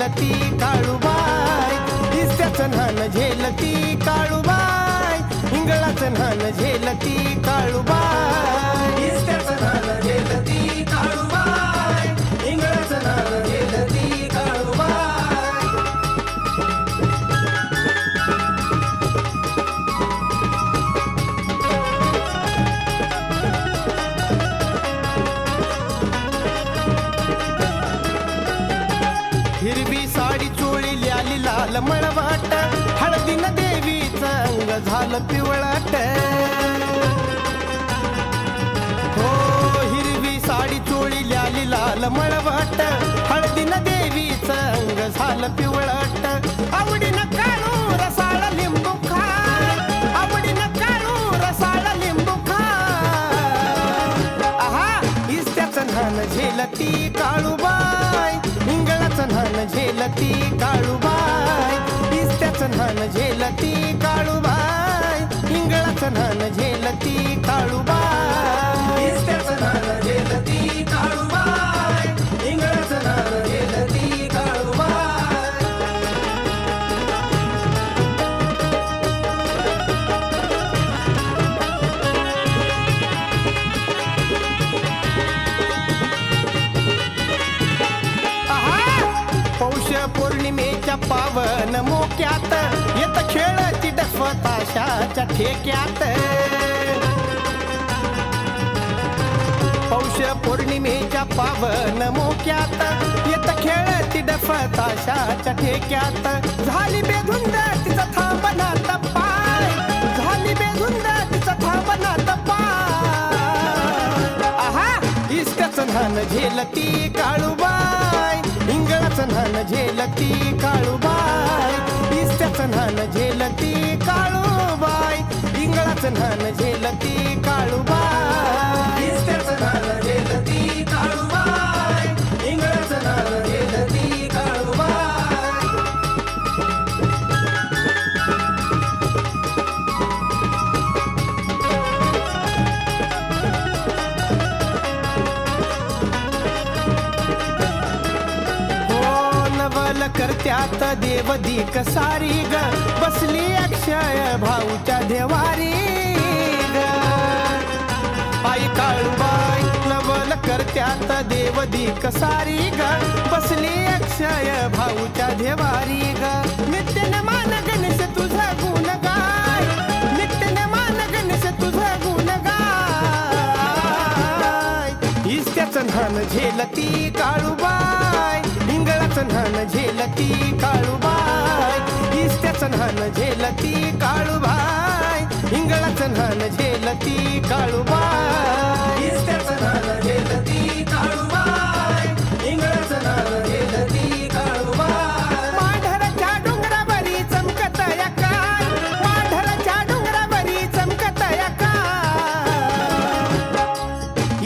झेलती काळूबाई. इस्त्याचं न्हान झेलती काळूबाई. इंगळाचं न्हान झेलती काळूबाई. पिवळाट हो हिरवी साडी चोळी लाली लाल मळवाट. हळदीनं देवीचं अंग झालं पिवळाट. आवडीनं काढू रसाळ लिंबू खाय आवडीनं काढू रसाळ लिंबू खाय आहा इस्त्याचं न्हान झेलती काळूबाई. इंगळाचं न्हान झेलती काळूबाई. इस्त्याचं न्हान झेलती काळूबा इंगळाचं झेलती काळूबा ठेक्यात पौष पौर्णिमेच्या पावन मोक्यात येत खेळती डफताशाच्या ठेक्यात. झाली बेधुंद तिचा थांबना पाय. झाली बेधुंद तिचा थांबना पाय. आहा इष्टाचं न्हान झेलती काळूबाई. इंगळाचं न्हान झेलती काळूबाई. इष्टाचं न्हान झेलती काळू नाच नान झेलती काळूबा नवल करत्यात देवदीक सारी ग. बसली अक्षय भाऊच्या देवारी आई काळूबाई नवल करत्यात देवदीक सारी ग. बसली अक्षय भाऊच्या देवारी ग. नित्य मान गणेश तुझा गुण गाय. नित्य मान गणेश तुझा गुण गाय. इस्त्याचं न्हान झेलती काळूबाई. न्हान झेलती काळूबाई इस्त्याचं न्हान झेलती काळूबाई इंगळाचं न्हान झेलती काळूबाई इस्त्याचं न्हान झेलती काळूबाई इंगळाचं न्हान झेलती काळूबाई माढरच्या डोंगरावरी चमकत या काय. माढरच्या डोंगरावरी चमकत या काय.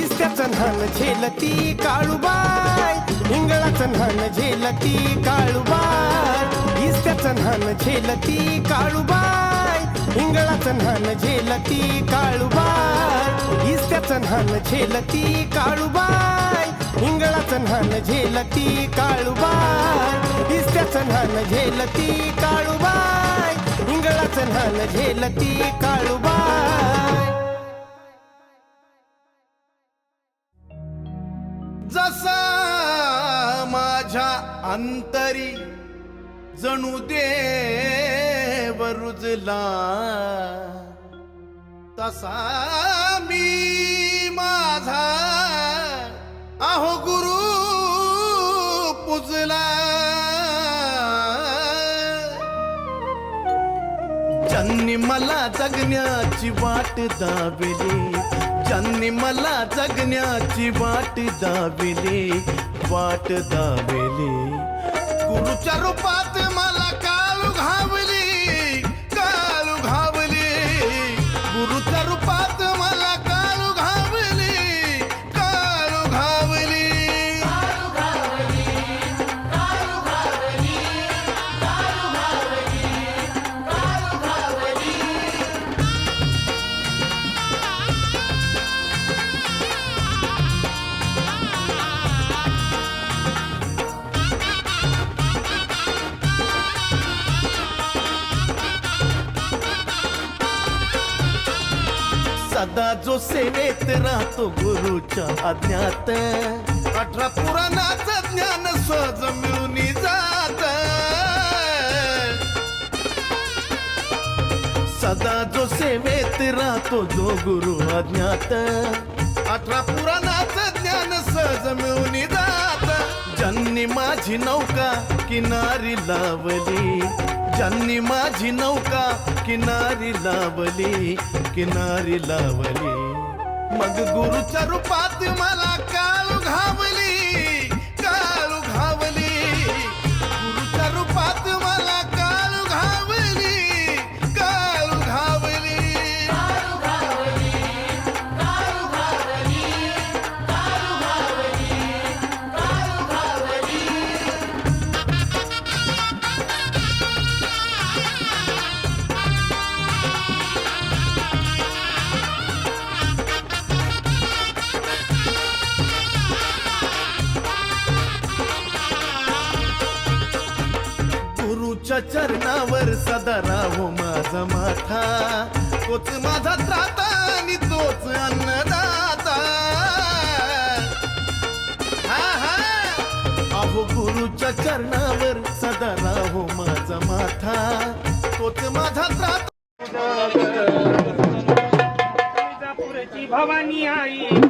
इस्त्याचं न्हान झेलती काळूबाई इंगळाचं न्हान झेलती काळूबाई. इस्त्याचं न्हान झेलती काळूबाई. इंगळाचं न्हान झेलती काळूबाई. इस्त्याचं न्हान झेलती काळूबाई. इंगळाचं न्हान झेलती काळूबाई. इस्त्याचं न्हान झेलती काळूबाई. इंगळाचं न्हान झेलती काळूबाई. माझ्या अंतरी जणू देव रुजला. तसा मी माझा आहो गुरु पुजला. ज्यांनी मला जगण्याची वाट दाविली ज्यांनी मला जगण्याची वाट दाविली वाट दाविली गुरुच्या रूपात सदा जो सेवेत राहतो गुरुच्या आज्ञात. अठरा पुराणाचं ज्ञान सहज मिळून जात. सदा जो सेवेत राहतो जो गुरु अज्ञात अठरा पुराणाचं ज्ञान सहज मिळून जात. ज्यांनी माझी नौका किनारी लावली ज्यांनी माझी नौका किनारी लावली किनारी लावली. मग गुरुच्या रूपात मला काळ घावली गुरुच्या चरणावर सदा राहो माझा माथा. तोच माझा त्राता आणि तोच अन्नदाता. हा हा. अहो गुरुच्या चरणावर सदा राहो माझा माथा. तोच माझा त्राता. भवानी आई.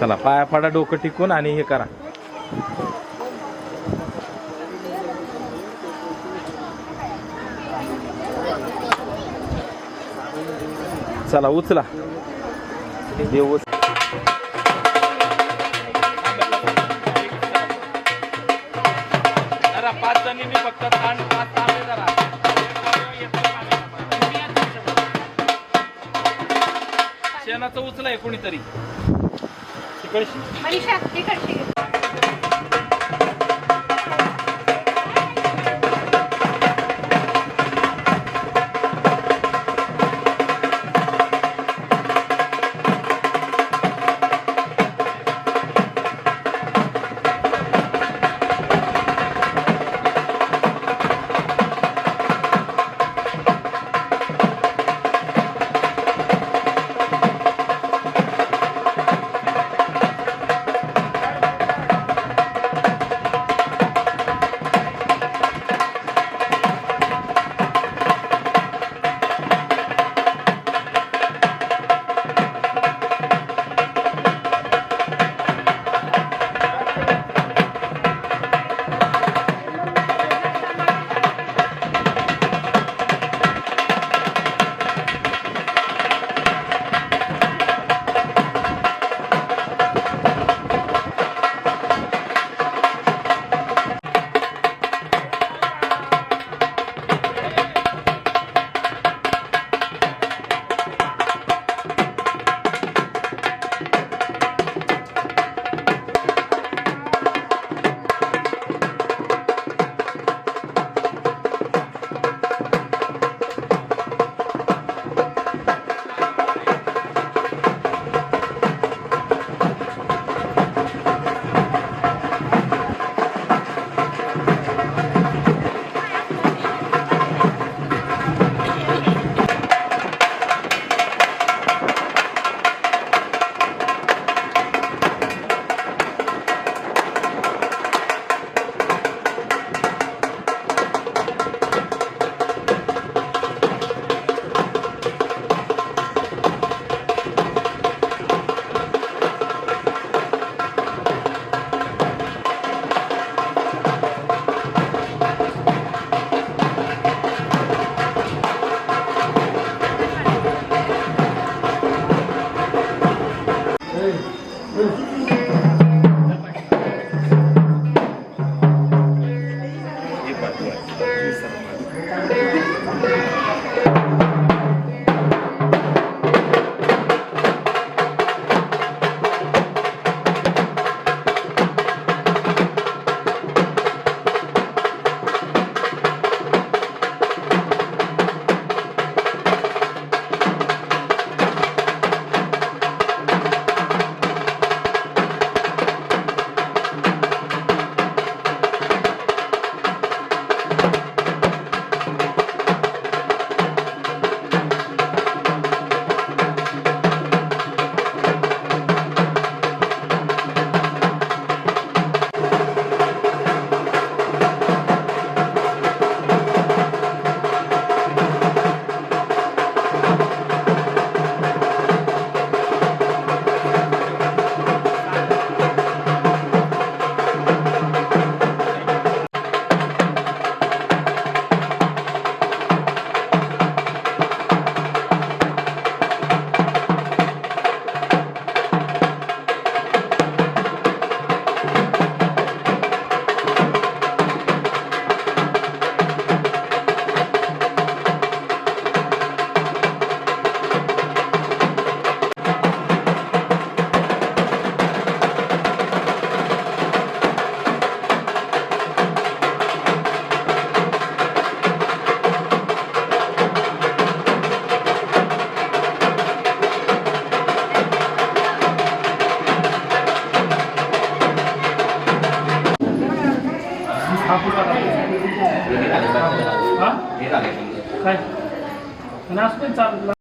चला पाया पडा डोकं टिकून आणि हे करा. चला उचला. जरा पाच जणींनी फक्त ताण पाच तांबे जरा. शेणाचं उचलाय कोणीतरी. तिकडशी